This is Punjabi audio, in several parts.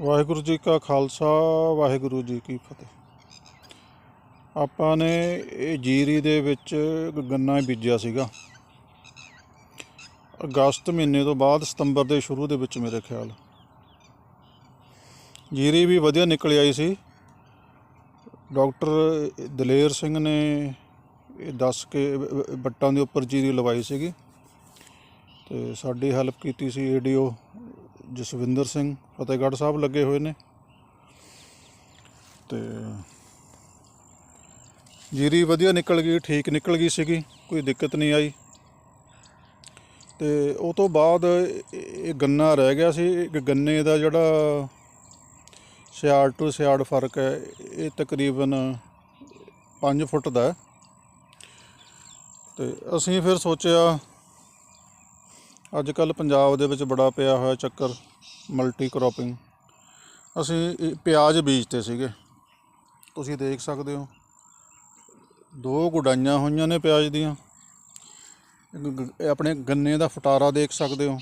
ਵਾਹਿਗੁਰੂ ਜੀ ਕਾ ਖਾਲਸਾ, ਵਾਹਿਗੁਰੂ ਜੀ ਕੀ ਫਤਿਹ। ਆਪਾਂ ਨੇ ਇਹ ਜੀਰੀ ਦੇ ਵਿੱਚ ਗੰਨਾ ਬੀਜਿਆ ਸੀਗਾ। ਅਗਸਤ ਮਹੀਨੇ ਤੋਂ ਬਾਅਦ ਸਤੰਬਰ ਦੇ ਸ਼ੁਰੂ ਦੇ ਵਿੱਚ ਮੇਰੇ ਖਿਆਲ। ਜੀਰੀ ਵੀ ਵਧੀਆ ਨਿਕਲ ਆਈ ਸੀ। ਡਾਕਟਰ ਦਲੇਰ ਸਿੰਘ ਨੇ ਇਹ ਦੱਸ ਕੇ ਵ- ਵੱਟਾਂ ਦੇ ਉੱਪਰ ਜੀਰੀ ਲਵਾਈ ਸੀਗੀ। ਤੇ ਸਾਡੀ ਹੈਲਪ ਕੀਤੀ ਸੀ ਏਡੀਓ ਜਸਵਿੰਦਰ ਸਿੰਘ ਫਤਿਹਗੜ੍ਹ ਸਾਹਿਬ ਲੱਗੇ ਹੋਏ ਨੇ। ਤੇ ਜੀਰੀ ਵਧੀਆ ਨਿਕਲ ਗਈ, ਠੀਕ ਨਿਕਲ ਗਈ ਸੀਗੀ, ਕੋਈ ਦਿੱਕਤ ਨਹੀਂ ਆਈ। ਤੇ ਉਹ ਤੋਂ ਬਾਅਦ ਇਹ ਗੰਨਾ ਰਹਿ ਗਿਆ ਸੀ। ਇਹ ਗੰਨੇ ਦਾ ਜਿਹੜਾ ਸਿਆੜ ਟੂ ਸਿਆੜ ਫ਼ਰਕ ਹੈ, ਇਹ ਤਕਰੀਬਨ 5 ਫੁੱਟ ਦਾ ਹੈ। ਤੇ ਅਸੀਂ ਫਿਰ ਸੋਚਿਆ ਅੱਜ ਕੱਲ ਪੰਜਾਬ ਦੇ ਵਿੱਚ ਬੜਾ ਪਿਆ ਹੋਇਆ ਚੱਕਰ ਮਲਟੀ ਕ੍ਰੋਪਿੰਗ ਅਸੀਂ ਪਿਆਜ਼ ਬੀਜਤੇ ਸੀਗੇ। ਤੁਸੀਂ ਦੇਖ ਸਕਦੇ ਹੋ। ਦੋ ਗੁਡਾਈਆਂ ਹੋਈਆਂ ਨੇ ਪਿਆਜ਼ ਦੀਆਂ। ਆਪਣੇ ਗੰਨੇ ਦਾ ਫਟਾਰਾ ਦੇਖ ਸਕਦੇ ਹੋ।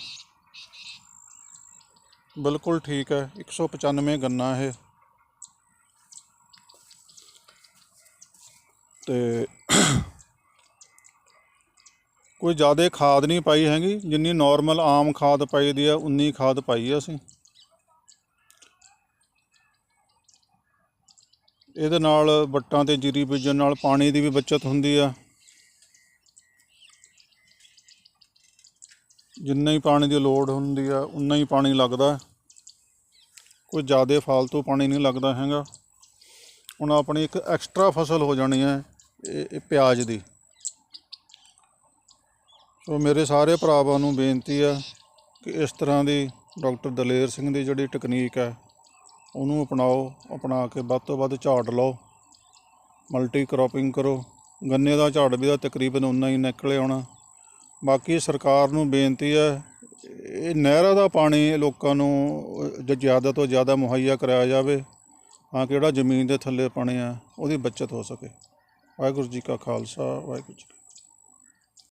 ਬਿਲਕੁਲ ਠੀਕ ਹੈ 195 ਗੰਨਾ ਇਹ। ਤੇ ਕੋਈ ਜ਼ਿਆਦਾ ਖਾਦ ਨਹੀਂ ਪਾਈ ਹੈਗੀ, ਜਿੰਨੀ ਨਾਰਮਲ ਆਮ ਖਾਦ ਪਾਈ ਦੀ ਆ, ਉਨੀ ਖਾਦ ਪਾਈ ਆ ਅਸੀਂ। ਇਹਦੇ ਨਾਲ ਵੱਟਾਂ ਤੇ ਜੀਰੀ ਬੀਜਣ ਨਾਲ ਪਾਣੀ ਦੀ ਵੀ ਬਚਤ ਹੁੰਦੀ ਆ। ਜਿੰਨਾ ਹੀ ਪਾਣੀ ਦੀ ਲੋੜ ਹੁੰਦੀ ਆ, ਉਨਾ ਹੀ ਪਾਣੀ ਲੱਗਦਾ। ਕੋਈ ਜ਼ਿਆਦਾ ਫालतू ਪਾਣੀ ਨਹੀਂ ਲੱਗਦਾ ਹੈਗਾ। ਹੁਣ ਆਪਣੀ ਇੱਕ ਐਕਸਟਰਾ ਫਸਲ ਹੋ ਜਾਣੀ ਹੈ ਇਹ ਇਹ ਪਿਆਜ਼ ਦੀ। ਸੋ ਮੇਰੇ ਸਾਰੇ ਭਰਾਵਾਂ ਨੂੰ ਬੇਨਤੀ ਆ ਕਿ ਇਸ ਤਰ੍ਹਾਂ ਦੀ ਡਾਕਟਰ ਦਲੇਰ ਸਿੰਘ ਦੀ ਜਿਹੜੀ ਟੈਕਨੀਕ ਹੈ, ਉਹਨੂੰ ਅਪਣਾਓ, ਅਪਣਾ ਕੇ ਵੱਧ ਤੋਂ ਵੱਧ ਝਾੜ ਲਓ ਮਲਟੀ ਕ੍ਰੋਪਿੰਗ ਕਰੋ। ਗੰਨੇ ਦਾ ਝਾੜ ਵੀ ਦਾ ਤਕਰੀਬਨ ਉਨਾ ਹੀ ਨਿਕਲੇ ਆਉਣਾ। ਬਾਕੀ ਸਰਕਾਰ ਨੂੰ ਬੇਨਤੀ ਹੈ, ਇਹ ਨਹਿਰਾਂ ਦਾ ਪਾਣੀ ਲੋਕਾਂ ਨੂੰ ਜ਼ਿਆਦਾ ਤੋਂ ਜ਼ਿਆਦਾ ਮੁਹੱਈਆ ਕਰਾਇਆ ਜਾਵੇ, ਤਾਂ ਕਿ ਜਿਹੜਾ ਜ਼ਮੀਨ ਦੇ ਥੱਲੇ ਪਾਣੀ ਆ, ਉਹਦੀ ਬਚਤ ਹੋ ਸਕੇ। ਵਾਹਿਗੁਰੂ ਜੀ ਕਾ ਖਾਲਸਾ, ਵਾਹਿਗੁਰੂ ਜੀ